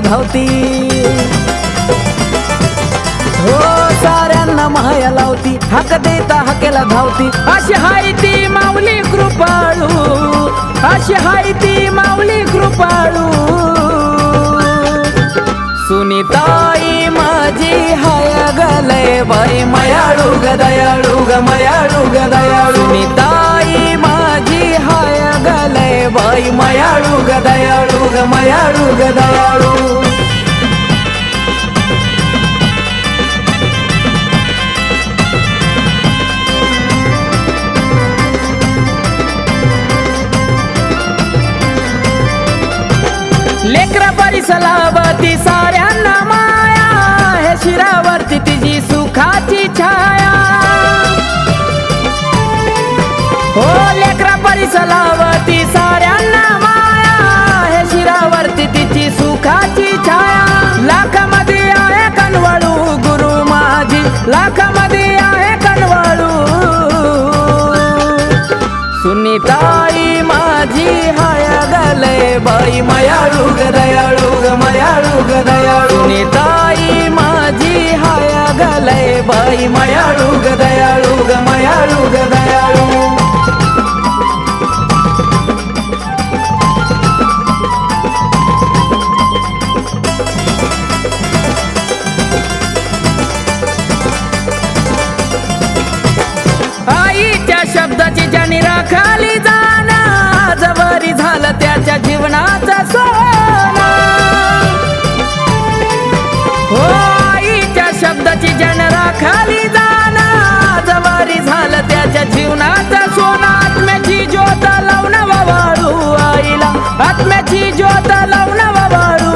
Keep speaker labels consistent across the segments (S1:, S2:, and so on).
S1: भावती धावती. हो साऱ्यांना माया लावती. हक देता हकेला धावती. अशी हाय ती माऊली कृपाळू. अशी हाय ती माऊली कृपाळू. सुनीताई माझी हाय गलय बाई मयाळू ग दयाळू ग मयाळू ग दयाळू. सुनीताई माझी हाय गलय बाई मयाळू ग दयाळू ग मयाळू ग दयाळू. सलावती साऱ्यांना माया. हे शिरावरती तिची सुखाची छाया. हो लेकरा परिसलावती साऱ्यांना माया. हे शिरावरती तिची सुखाची छाया. लाखामध्ये आहे कनवळू गुरु माझी. लाखामध्ये आहे कनवळू. सुनीताई माझी हाय गले बाई. मयाळू ग दयाळू. मयाळू ग दयाळू. सुनीताई माझी हाय गले बाई. मयाळू ग दयाळू ग मयाळू ग दयाळू. आईच्या शब्दाची ज्याने राखाली जाना जवरी झालं त्याच्या जीवनाचा सोना खाली राखाली जाना झालं त्याच्या जीवनाचा सोना. आत्म्याची ज्योत लावून वाळू आईला. आत्म्याची ज्योत लावून वाळू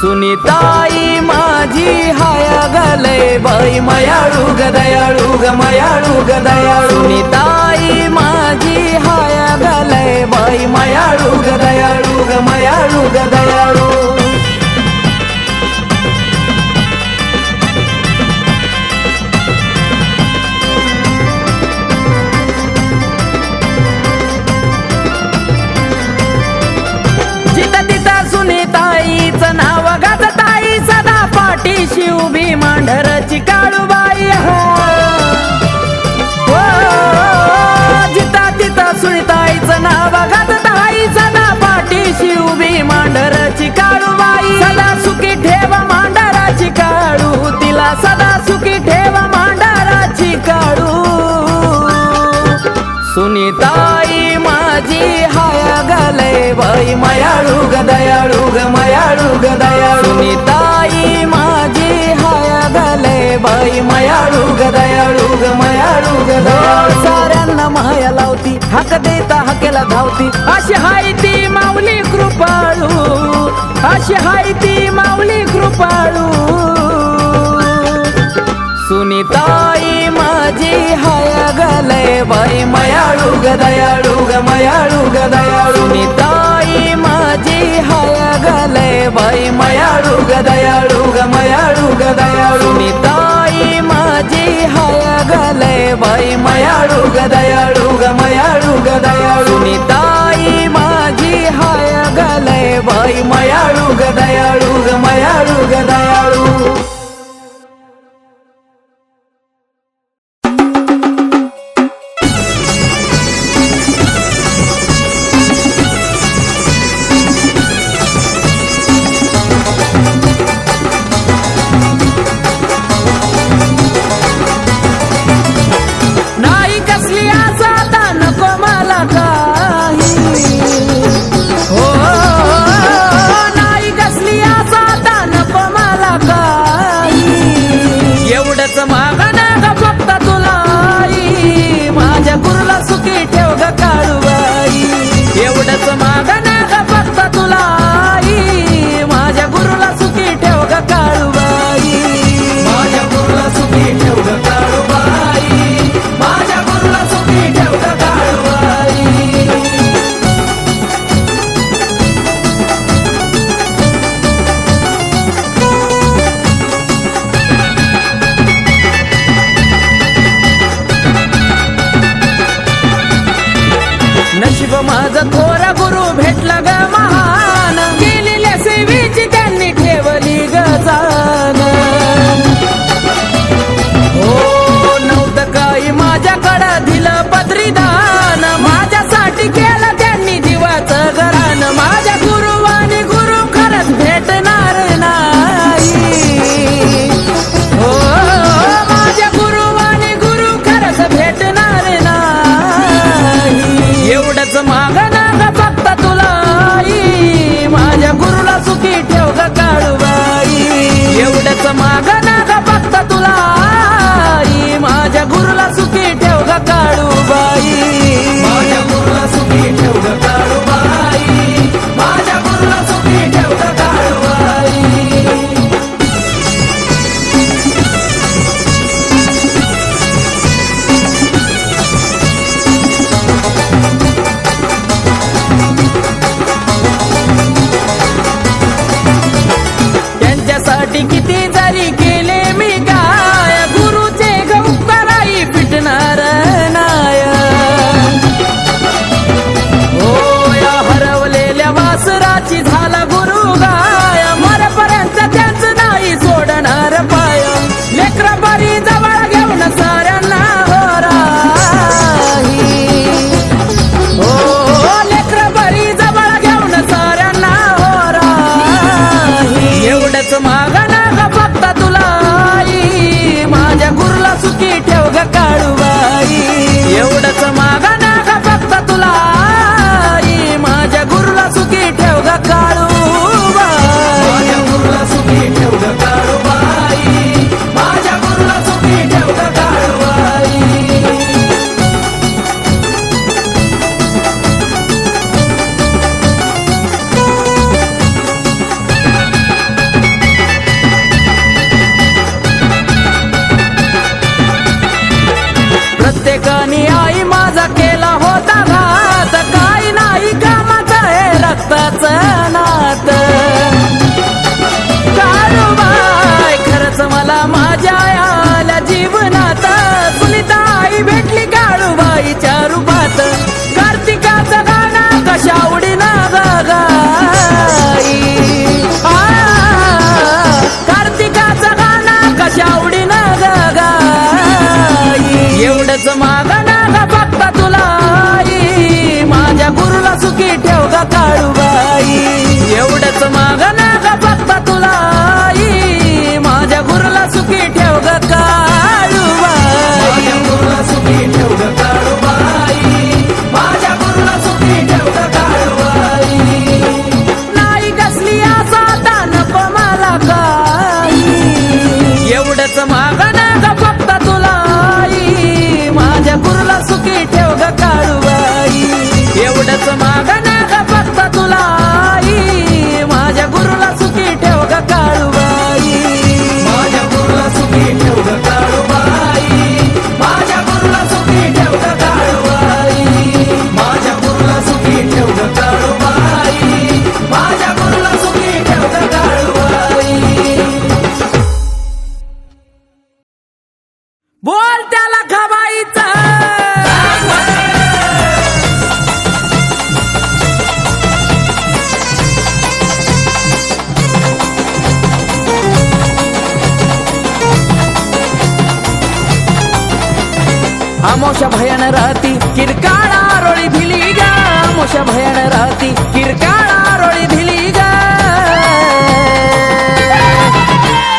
S1: सुनीताई माझी हाय गलय बाई मयाळू ग दयाळू ग मयाळू ग दयाळू. सुनीताई माझी हाय गलय बाई मयाळू ग दयाळू ग मयाळू ग पाठीशी उभी मांढरची काळूबाई हो. हो, जिथं तिथं सुनीताईचं नाव गात ताई पाठीशी उभी मांढरची काळूबाई. सदा सुखी ठेव मांढराची काळू. तिला सदा सुखी ठेव मांढराची काळू. सुनीताई माझी हाय गलय बाई मयाळू. बाई मयाळू ग दयाळू ग मयाळू ग दयाळू. साऱ्यांना माया लावती हक देता हकेला धावती. अशी हाय ती माऊली कृपाळू. अशी हाय ती माऊली कृपाळू. सुनीताई माझी हाय गले बाई. मयाळू ग दयाळू ग मयाळू ग दयाळू. सुनीताई माझी हाय गले बाई. मयाळू ग दयाळू ग मयाळू ग दयाळू. सुनीताई माझी हाय गले बाई मयाळू ग दयाळू ग मयाळू ग दयाळू सुनीताई माझी हाय गले बाई मयाळू ग दयाळू ग मयाळू ग दयाळू मला का? नशीब माझा थोरा गुरु भेटला ग महान. केलेल्या सेवेची त्यांनी ठेवली गजा काळूबाई मी आई माझा केला होता घात काही नाही कामाचा हे रक्ताचा? काळूबाई. एवढंच मागणं मोशा भयान राहती किरकाळा रोळी भिली गा. मोशा भयान राहती किरकाळा रोळी भिली गा.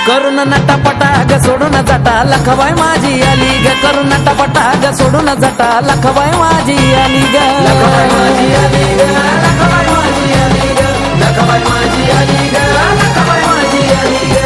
S1: करुण नटापटा ग सोडून जाता लखबाय माझी आली ग. करुण नटापटा ग सोडून जाता लखबाय माझी आली ग. लखबाय माझी आली ग लखबाय माझी आली ग लखबाय माझी आली ग लखबाय माझी आली ग.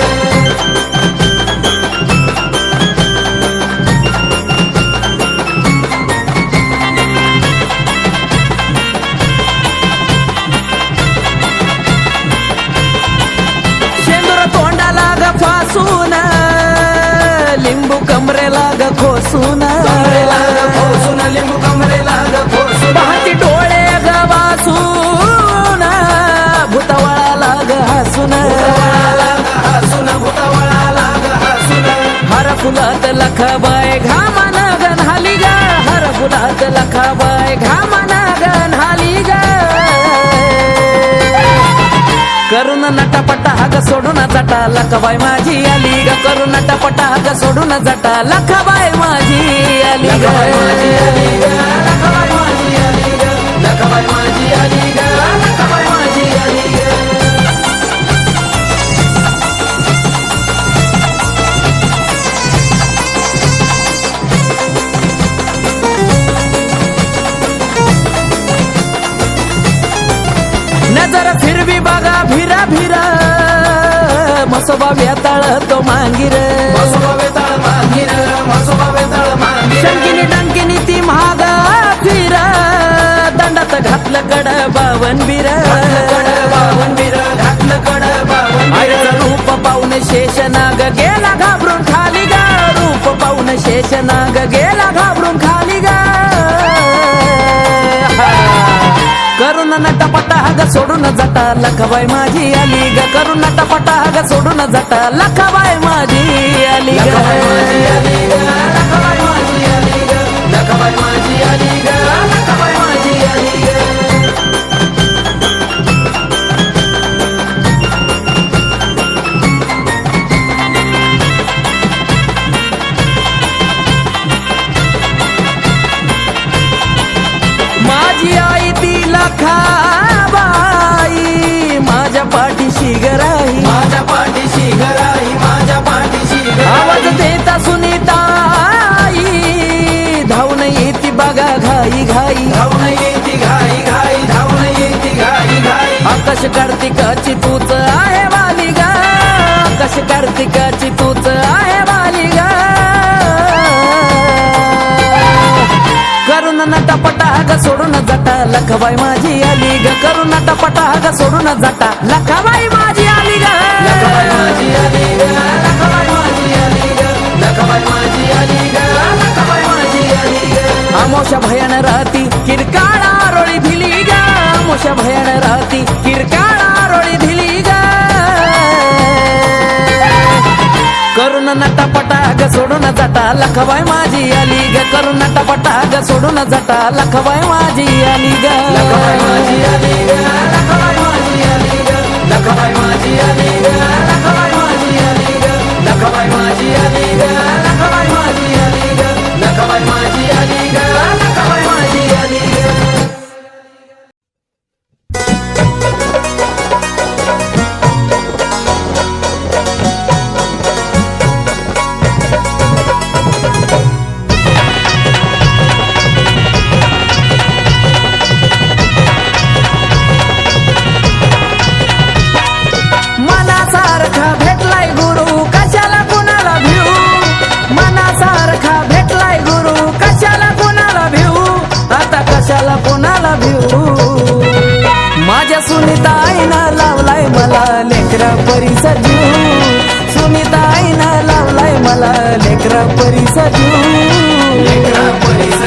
S1: हर ग. करून नटापटा हग सोडून जटा लखबाय माझी आली ग. करून नटापटा हग सोडून जटा लखबाय माझी शेषनाग गेला घाबरून खाली ग. रूप पाहून शेषनाग गेला घाबरून खाली ग. करून नटपटा हाग सोडून जाता लखबाई माझी आली ग. करून नटपटा हाग सोडून जटा लखबाई माझी आली ग. माझी आई ती लखाबाई माझ्या पाठीशी गराई.
S2: माझ्या पाठीशी घराई माझ्या पाठीशी
S1: आवाज देता सुनीताई धावून येती बघा घाई घाई.
S2: धावून येती घाई घाई धावून येती घाई घाई.
S1: आकाश कार्तिकाची तूच आहे वाली ग आकाश कार्तिकाची तूच आहे वाली करून नटापटा ग सोडून जाता लखबाई माझी आली ग. करून नटापटा ग सोडून जाता. लखबाई माझी आली ग.
S2: लखबाई माझी आली ग. लखबाई माझी आली ग. लखबाई माझी आली ग. लखबाई माझी आली ग.
S1: आमोशा भयान राहती किरकाळा रोळी भिली ग. आमोशा भयान राहती किरकाळा रोळी भिली ग. करून नटापटा ग सोडून जाता लखबाई माझी आली ग. करून टपटा ग सोडून जाता लखबाई माझी आली ग.
S2: लखबाई माझी आली ग लखबाई माझी आली ग लखबाई माझी आली ग लखबाई माझी आली ग लखबाई माझी आली ग लखबाई माझी आली ग लखबाई माझी आली
S1: माझ्या सुनीता आईनं लावलाय मला लेकरा परीचा जीव.
S2: सुनीता आईनं लावलाय
S1: मला लेकरा परीचा लेकरा परीचा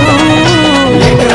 S1: వరకు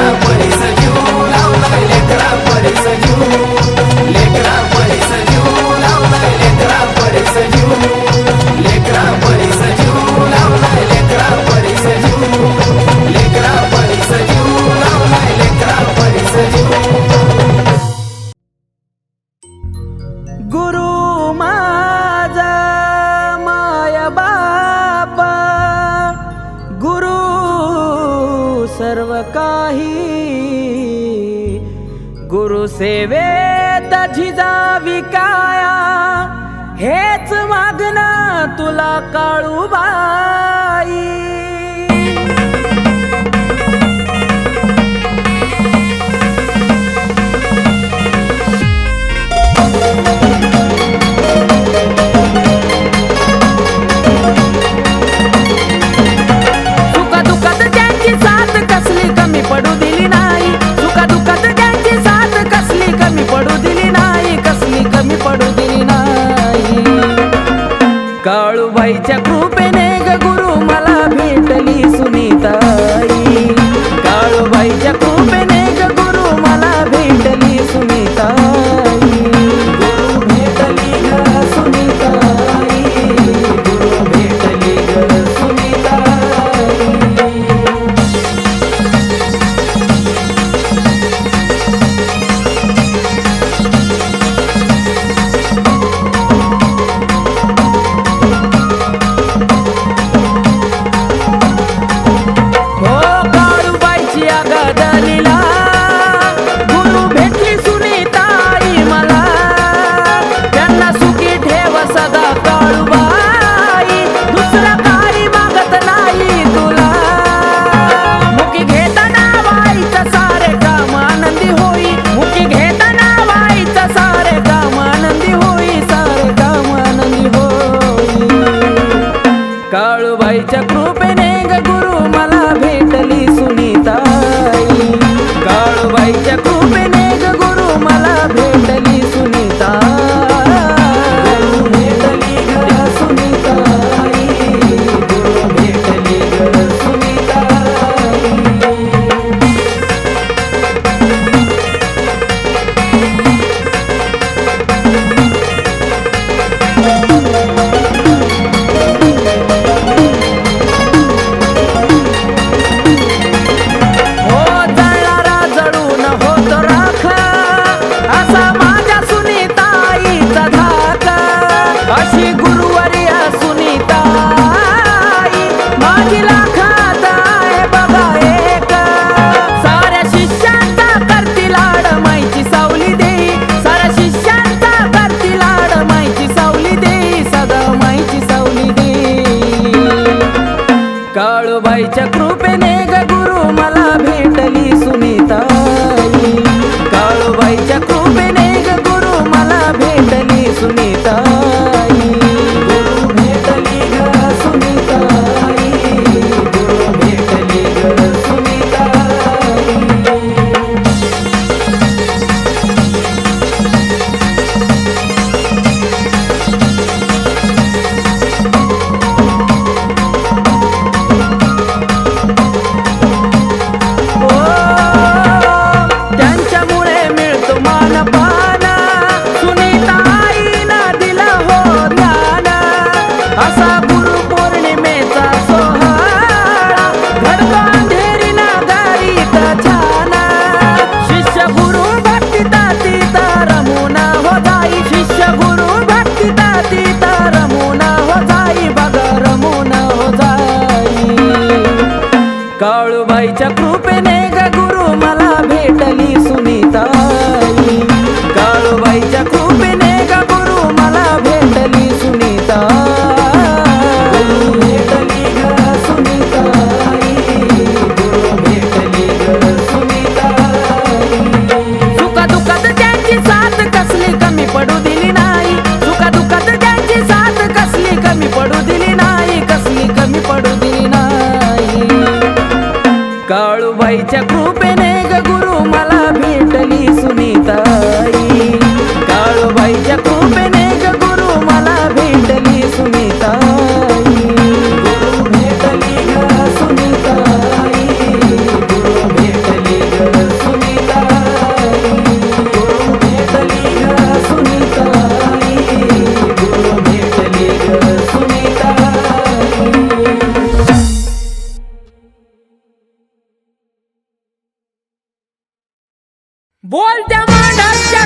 S1: बोल त्या मांडरच्या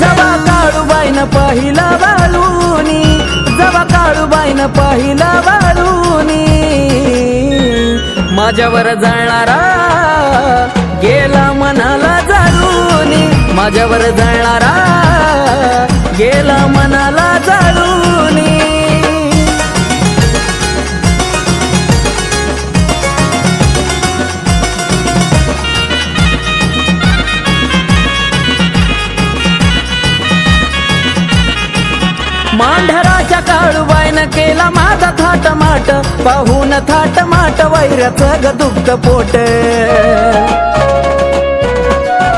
S1: जवा काळूबाईनं पहिला बाळूनी जवा काळूबाईन पहिला बाळूनी माझ्यावर जाणारा गेला मनाला जाळूनी माझ्यावर जाणारा गेला मनाला जाळून. मांढराच्या काळूबाईनं केला माझा थाट माट पाहून थाट माट वैरच ग दुग्ध पोट.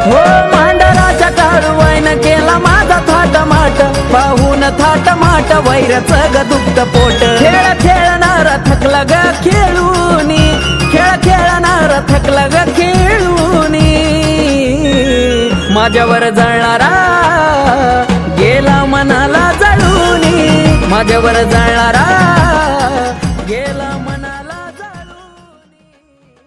S1: हो मांढराच्या काळूबाईनं केला माझा थाटमाट पाहून थाटमाट माट वैऱ्याचं ग दुग्ध पोट. खेळ खेळणार थकला ग खेळूनी खेळ खेळणार थकला ग खेळूनी. माझ्यावर जळणारा गेला मनाला जळूनी. माझ्यावर जळणारा